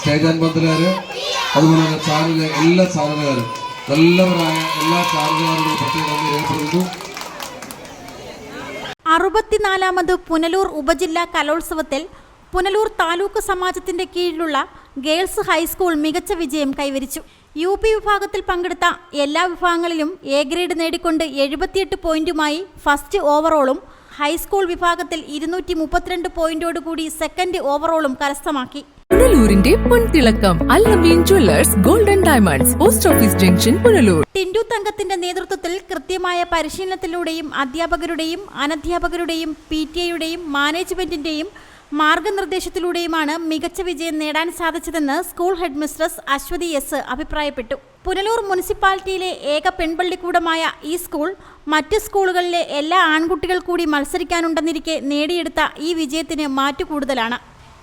Stage അൻപത്തിലാര് അതുപോലെ തന്നെ ചാനലിലെ എല്ലാ ചാനലുകാരും നല്ലവരായ എല്ലാ ചാനലുകാരോടും പ്രത്യേകം നന്ദി രേഖപ്പെടുത്തുന്നു. അറുപത്തിനാലാമത് പുനലൂർ ഉപജില്ലാ കലോത്സവത്തിൽ പുനലൂർ താലൂക്ക് സമാജത്തിന്റെ കീഴിലുള്ള ഗേൾസ് ഹൈസ്കൂൾ മികച്ച വിജയം കൈവരിച്ചു. യു പി വിഭാഗത്തിൽ പങ്കെടുത്ത എല്ലാ വിഭാഗങ്ങളിലും എ ഗ്രേഡ് നേടിക്കൊണ്ട് എഴുപത്തിയെട്ട് പോയിന്റുമായി ഫസ്റ്റ് ഓവറോളും ഹൈസ്കൂൾ വിഭാഗത്തിൽ ഇരുന്നൂറ്റി മുപ്പത്തിരണ്ട് പോയിന്റോടുകൂടി സെക്കൻഡ് ഓവറോളും കരസ്ഥമാക്കി. പുനലൂരിന്റെ പൊൻതിളക്കം Allameen jewellers golden diamonds post office junction Punalur. Tindu തങ്കത്തിന്റെ നേതൃത്വത്തിൽ കൃത്യമായ പരിശീലനത്തിലൂടെയും അധ്യാപകരുടെയും അനധ്യാപകരുടെയും പി ടി എയുടെയും മാനേജ്മെന്റിന്റെയും മാർഗനിർദ്ദേശത്തിലൂടെയുമാണ് മികച്ച വിജയം നേടാൻ സാധിച്ചതെന്ന് school head mistress Aswathi S അഭിപ്രായപ്പെട്ടു. പുനലൂർ മുനിസിപ്പാലിറ്റിയിലെ ഏക പെൺപള്ളിക്കൂടമായ ഈ സ്കൂൾ മറ്റ് സ്കൂളുകളിലെ എല്ലാ ആൺകുട്ടികൾ കൂടി മത്സരിക്കാനുണ്ടെന്നിരിക്കെ നേടിയെടുത്ത ഈ വിജയത്തിന് മാറ്റു കൂടുതലാണ്.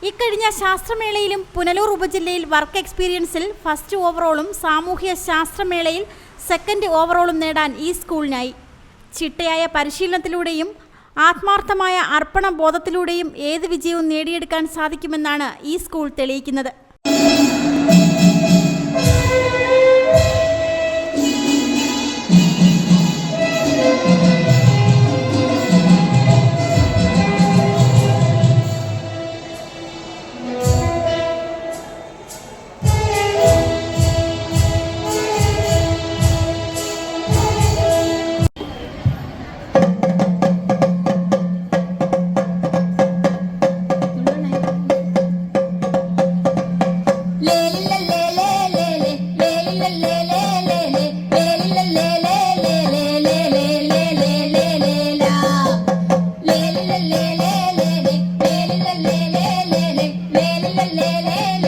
ഇക്കഴിഞ്ഞ ശാസ്ത്രമേളയിലും പുനലൂർ ഉപജില്ലയിൽ വർക്ക് എക്സ്പീരിയൻസിൽ ഫസ്റ്റ് ഓവറോളും സാമൂഹ്യ ശാസ്ത്രമേളയിൽ സെക്കൻഡ് ഓവറോളും നേടാൻ ഈ സ്കൂളിനായി. ചിട്ടയായ പരിശീലനത്തിലൂടെയും ആത്മാർത്ഥമായ അർപ്പണ ബോധത്തിലൂടെയും ഏത് വിജയവും നേടിയെടുക്കാൻ സാധിക്കുമെന്നാണ് ഈ സ്കൂൾ തെളിയിക്കുന്നത്. lele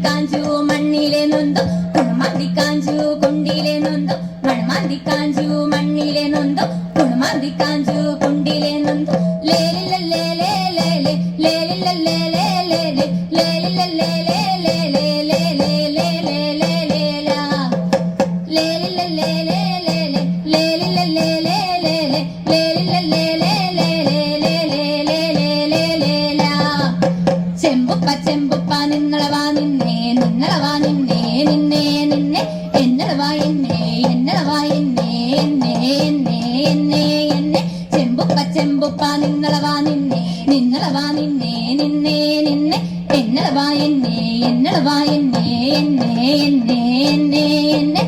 മണമാന്തിക്കാഞ്ചു മണ്ണിലെ നൊന്തു കുണമാന്തിക്കാഞ്ചു കുണ്ടിലെ നൊന്തു മണമാന്തിക്കാഞ്ചു മണ്ണിലെ നൊന്തു കുണമാന്തിക്കാഞ്ചു കുണ്ടിലെ നൊന്തോ ചെമ്പുപ്പ ചെമ്പുപ്പ നിങ്ങളെ ലേലേ എന്നെ എന്നെ എന്നെ. ചെമ്പുപ്പ ചെമ്പുപ്പ നിങ്ങളവാ നിന്നെ. നിങ്ങളവാ നിന്നെ നിന്നെ നിന്നെ. എന്നളവാ എന്നെ എന്നളവാ എന്നെ എന്നെ എന്നെ എന്നെ എന്നെ.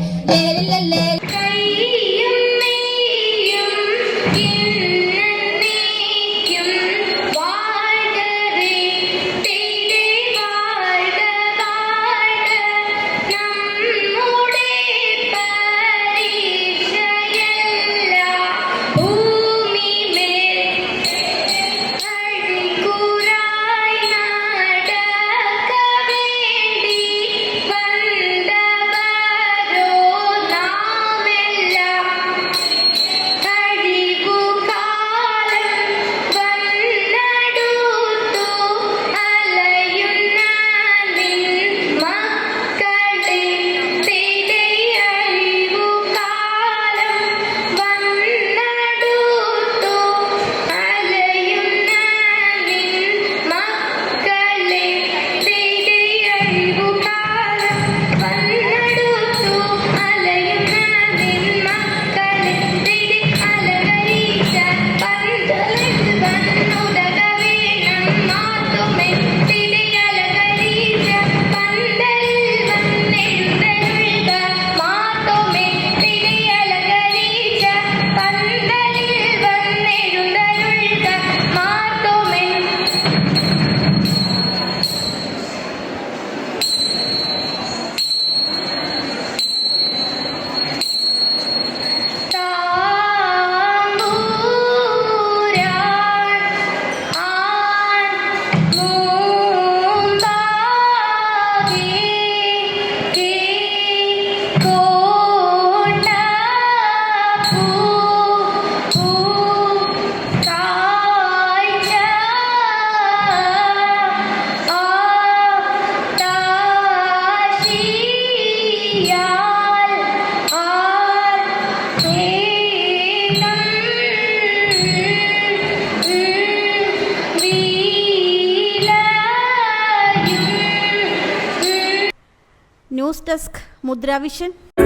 News desk Mudra Vision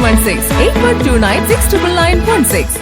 716 8129